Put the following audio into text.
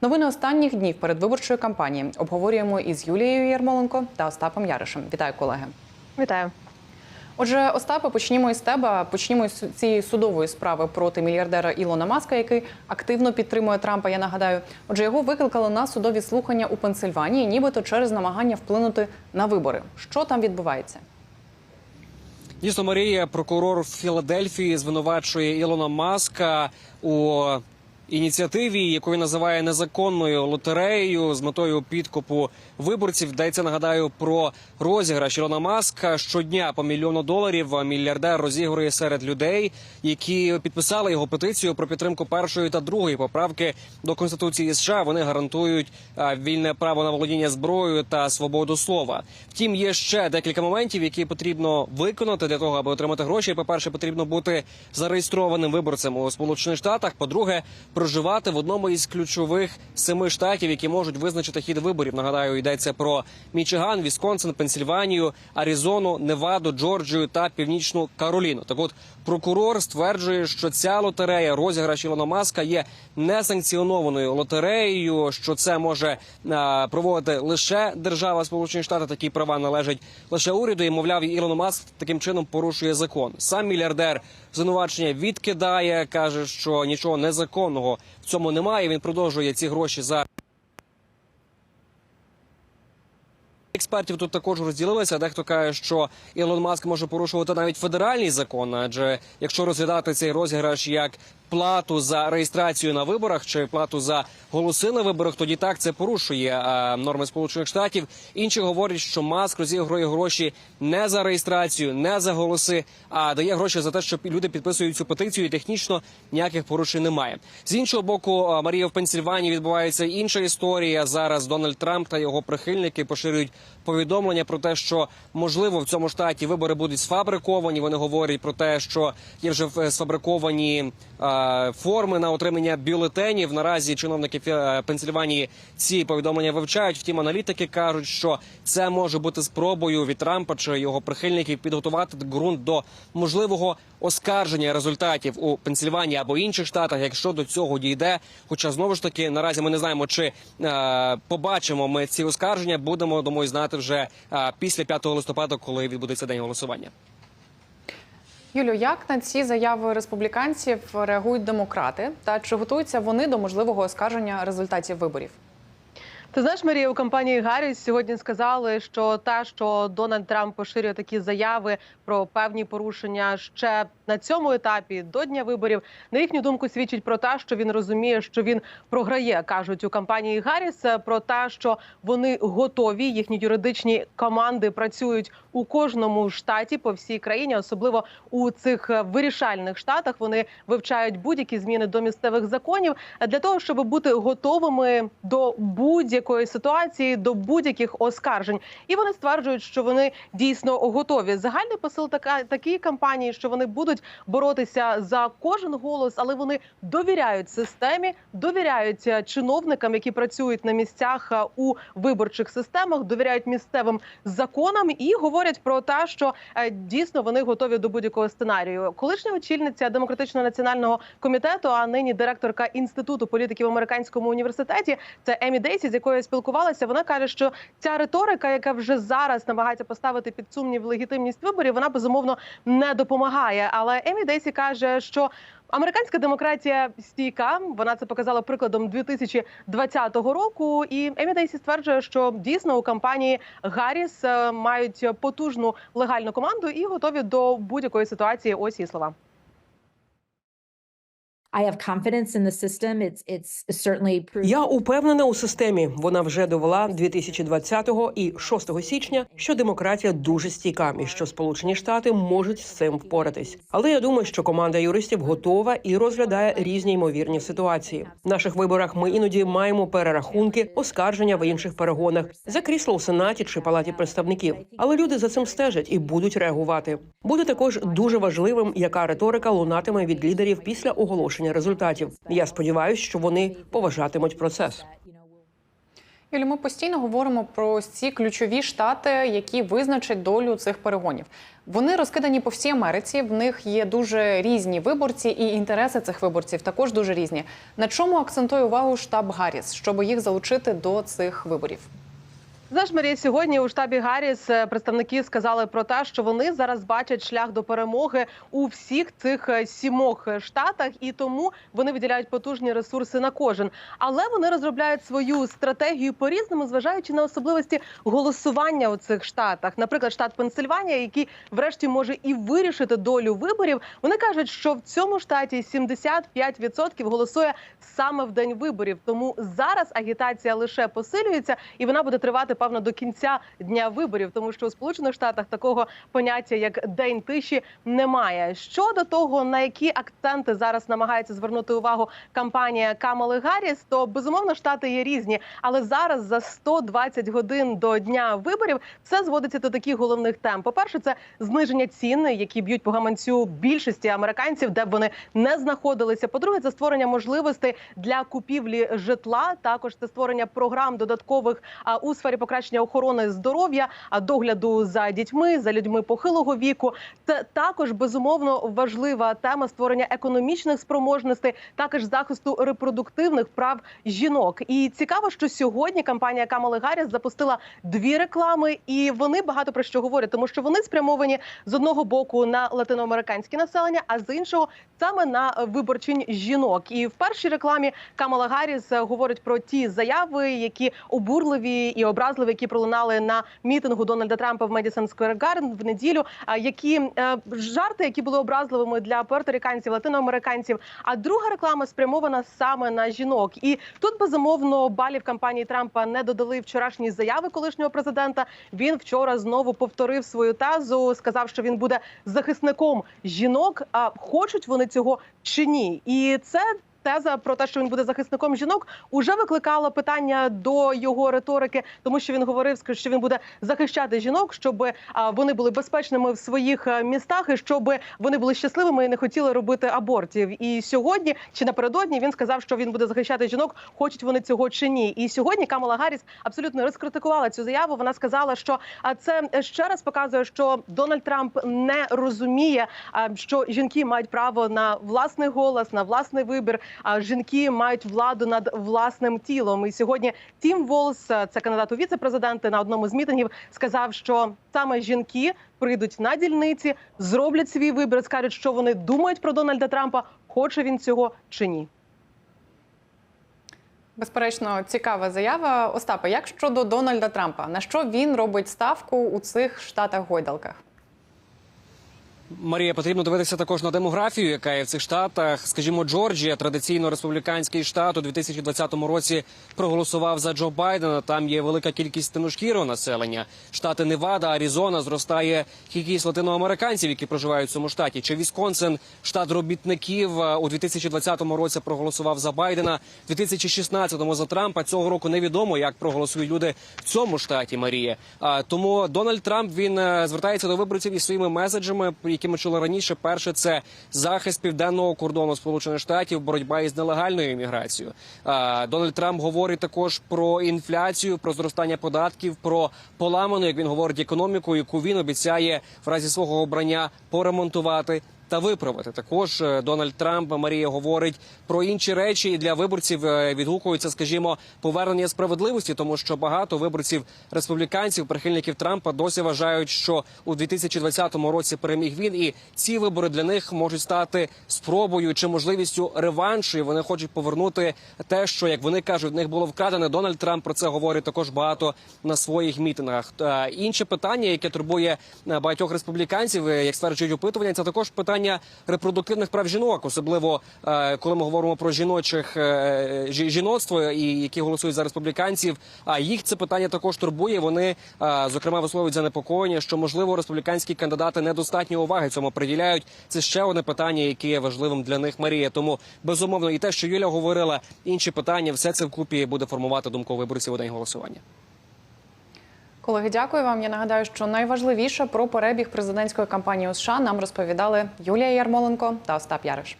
Новини останніх днів передвиборчої кампанії обговорюємо із Юлією Ярмоленко та Остапом Яришем. Вітаю, колеги. Вітаю. Отже, Остапе, почнімо із тебе. Почнімо із цієї судової справи проти мільярдера Ілона Маска, який активно підтримує Трампа. Я нагадаю, отже, його викликали на судові слухання у Пенсильванії, нібито через намагання вплинути на вибори. Що там відбувається? Дійсно, Марія, прокурор Філадельфії, звинувачує Ілона Маска у ініціативі, яку він називає незаконною лотереєю з метою підкупу виборців. Йдеться, нагадаю, про розіграш Ілона Маска щодня по мільйону доларів. Мільярдер розігрує серед людей, які підписали його петицію про підтримку першої та другої поправки до конституції США. Вони гарантують вільне право на володіння зброєю та свободу слова. Втім, є ще декілька моментів, які потрібно виконати для того, аби отримати гроші. По перше, потрібно бути зареєстрованим виборцем у Сполучених Штатах. По-друге, проживати в одному із ключових семи штатів, які можуть визначити хід виборів. Нагадаю, йдеться про Мічиган, Вісконсин, Пенсільванію, Аризону, Неваду, Джорджію та Північну Кароліну. Так, от прокурор стверджує, що ця лотерея розіграш Ілона Маска є несанкціонованою лотереєю, що це може а, проводити лише держава Сполучені Штати. Такі права належать лише уряду. І мовляв, Ілон Маск таким чином порушує закон. Сам мільярдер звинувачення відкидає, каже, що нічого незаконного в цьому немає. Він продовжує ці гроші за. Експертів тут також розділилися. Дехто каже, що Ілон Маск може порушувати навіть федеральний закон, адже якщо розглядати цей розіграш як плату за реєстрацію на виборах чи плату за голоси на виборах, тоді так це порушує е, норми Сполучених Штатів. Інші говорять, що Маск розігрує гроші не за реєстрацію, не за голоси, а дає гроші за те, що люди підписують цю петицію. і Технічно ніяких порушень немає. З іншого боку, е, Марія в Пенсільванії відбувається інша історія. Зараз Дональд Трамп та його прихильники поширюють повідомлення про те, що можливо в цьому штаті вибори будуть сфабриковані. Вони говорять про те, що є вже е, сфабриковані е, форми на отримання бюлетенів. Наразі чиновники е, Пенсильванії ці повідомлення вивчають. Втім, аналітики кажуть, що це може бути спробою від Трампа чи його прихильників підготувати ґрунт до можливого оскарження результатів у Пенсильванії або інших штатах, якщо до цього дійде. Хоча знову ж таки наразі ми не знаємо, чи е, побачимо ми ці оскарження. Будемо думаю знати вже е, після 5 листопада, коли відбудеться день голосування. Юлю, як на ці заяви республіканців реагують демократи? Та чи готуються вони до можливого оскарження результатів виборів? Ти знаєш, Марія, у компанії Гарріс сьогодні сказали, що те, що Дональд Трамп поширює такі заяви про певні порушення ще на цьому етапі до дня виборів, на їхню думку, свідчить про те, що він розуміє, що він програє. кажуть у компанії Гарріс про те, що вони готові. Їхні юридичні команди працюють у кожному штаті по всій країні, особливо у цих вирішальних штатах. Вони вивчають будь-які зміни до місцевих законів для того, щоб бути готовими до будь-якої ситуації, до будь-яких оскаржень. І вони стверджують, що вони дійсно готові. Загальний посил така такої кампанії, що вони будуть боротися за кожен голос, але вони довіряють системі, довіряють е, чиновникам, які працюють на місцях е, у виборчих системах, довіряють місцевим законам і говорять про те, що е, дійсно вони готові до будь-якого сценарію. Колишня очільниця демократичного національного комітету, а нині директорка інституту політики в американському університеті, це Емі Дейсі, з якою я спілкувалася. Вона каже, що ця риторика, яка вже зараз намагається поставити під сумнів легітимність виборів, вона безумовно не допомагає. Але Емі Дейсі каже, що Американська демократія стійка. Вона це показала прикладом 2020 року. І Емі Дейсі стверджує, що дійсно у кампанії Гарріс е, мають потужну легальну команду і готові до будь-якої ситуації. Ось її слова. I have confidence in the system. It's it's certainly proved. Я упевнена у системі. Вона вже довела 2020-го і 6 січня, що демократія дуже стійка і що Сполучені Штати можуть з цим впоратись. Але я думаю, що команда юристів готова і розглядає різні ймовірні ситуації. В наших виборах ми іноді маємо перерахунки, оскарження в інших перегонах за крісло у сенаті чи палаті представників. Але люди за цим стежать і будуть реагувати. Буде також дуже важливим, яка риторика лунатиме від лідерів після оголошення результатів. Я сподіваюся, що вони поважатимуть процес. Юлі, ми постійно говоримо про ці ключові штати, які визначать долю цих перегонів. Вони розкидані по всій Америці. В них є дуже різні виборці, і інтереси цих виборців також дуже різні. На чому акцентує увагу штаб Гарріс, щоб їх залучити до цих виборів? Знаєш, Марія, сьогодні у штабі Гарріс е, представники сказали про те, що вони зараз бачать шлях до перемоги у всіх цих е, сімох штатах, і тому вони виділяють потужні ресурси на кожен. Але вони розробляють свою стратегію по різному, зважаючи на особливості голосування у цих штатах. Наприклад, штат Пенсильванія, який врешті може і вирішити долю виборів. Вони кажуть, що в цьому штаті 75% голосує саме в день виборів. Тому зараз агітація лише посилюється, і вона буде тривати певно до кінця дня виборів, тому що у Сполучених Штатах такого поняття як день тиші немає. Щодо того, на які акценти зараз намагається звернути увагу кампанія Камали Гарріс, то безумовно штати є різні, але зараз за 120 годин до дня виборів все зводиться до таких головних тем. По перше, це зниження цін, які б'ють по гаманцю більшості американців, де б вони не знаходилися. По-друге, це створення можливостей для купівлі житла. Також це створення програм додаткових у сфері покращення охорони здоров'я, догляду за дітьми, за людьми похилого віку. Це також безумовно важлива тема створення економічних спроможностей, також захисту репродуктивних прав жінок. І цікаво, що сьогодні кампанія Камали Гарріс запустила дві реклами, і вони багато про що говорять, тому що вони спрямовані з одного боку на латиноамериканське населення, а з іншого саме на виборчень жінок. І в першій рекламі Камала Гарріс говорить про ті заяви, які обурливі і образливі, які пролунали на мітингу Дональда Трампа в Медісон Сквер Гарден в неділю. Які е, жарти, які були образливими для пуерториканців, латиноамериканців. А друга реклама спрямована саме на жінок. І тут безумовно балів кампанії Трампа не додали вчорашні заяви колишнього президента. Він вчора знову повторив свою тезу, сказав, що він буде захисником жінок. А хочуть вони цього чи ні? І це. Теза про те, що він буде захисником жінок, уже викликала питання до його риторики, тому що він говорив, що він буде захищати жінок, щоб вони були безпечними в своїх е, містах, і щоб вони були щасливими і не хотіли робити абортів. І сьогодні чи напередодні він сказав, що він буде захищати жінок, хочуть вони цього чи ні. І сьогодні Камала Гарріс абсолютно розкритикувала цю заяву. Вона сказала, що це ще раз показує, що Дональд Трамп не розуміє, що жінки мають право на власний голос, на власний вибір. Жінки мають владу над власним тілом. І сьогодні Тім Волс, це кандидат у віце-президенти, на одному з мітингів сказав, що саме жінки прийдуть на дільниці, зроблять свій вибір, скажуть, що вони думають про Дональда Трампа, хоче він цього чи ні. Безперечно, цікава заява. Остапе, як щодо Дональда Трампа, на що він робить ставку у цих штатах гойдалках? Марія, потрібно дивитися також на демографію, яка є в цих штатах. Скажімо, Джорджія, традиційно республіканський штат, у 2020 році проголосував за Джо Байдена. Там є велика кількість темношкірого населення. Штати Невада, Аризона зростає кількість латиноамериканців, які проживають в цьому штаті. Чи Вісконсин, штат робітників е, у 2020 році проголосував за Байдена, в 2016 за Трампа. Цього року невідомо, як проголосують люди в цьому штаті. Марія. Тому Дональд Трамп він е, звертається до виборців із своїми меседжами, які ми чули раніше. Перше це захист південного кордону Сполучених Штатів, боротьба із нелегальною імміграцією. Дональд Трамп говорить також про інфляцію, про зростання податків, про поламану, як він говорить, економіку, яку він обіцяє в разі свого обрання поремонтувати. Та виправити також е, Дональд Трамп Марія говорить про інші речі і для виборців е, відгукується, скажімо, повернення справедливості, тому що багато виборців республіканців, прихильників Трампа досі вважають, що у 2020 році переміг він, і ці вибори для них можуть стати спробою чи можливістю реваншу. І Вони хочуть повернути те, що як вони кажуть, в них було вкрадене. Дональд Трамп про це говорить також багато на своїх мітингах. Інше питання, яке турбує е, багатьох республіканців, е, як стверджують опитування, це також питання репродуктивних прав жінок, особливо е, коли ми говоримо про жіночих е, жіноцтво, і які голосують за республіканців. А їх це питання також турбує. Вони е, зокрема висловлюють занепокоєння, що можливо республіканські кандидати недостатньо уваги цьому приділяють. Це ще одне питання, яке є важливим для них. Марія. Тому безумовно, і те, що Юля говорила, інші питання, все це вкупі буде формувати думку виборців у день голосування. Колеги, дякую вам. Я нагадаю, що найважливіше про перебіг президентської кампанії у США нам розповідали Юлія Ярмоленко та Остап Яриш.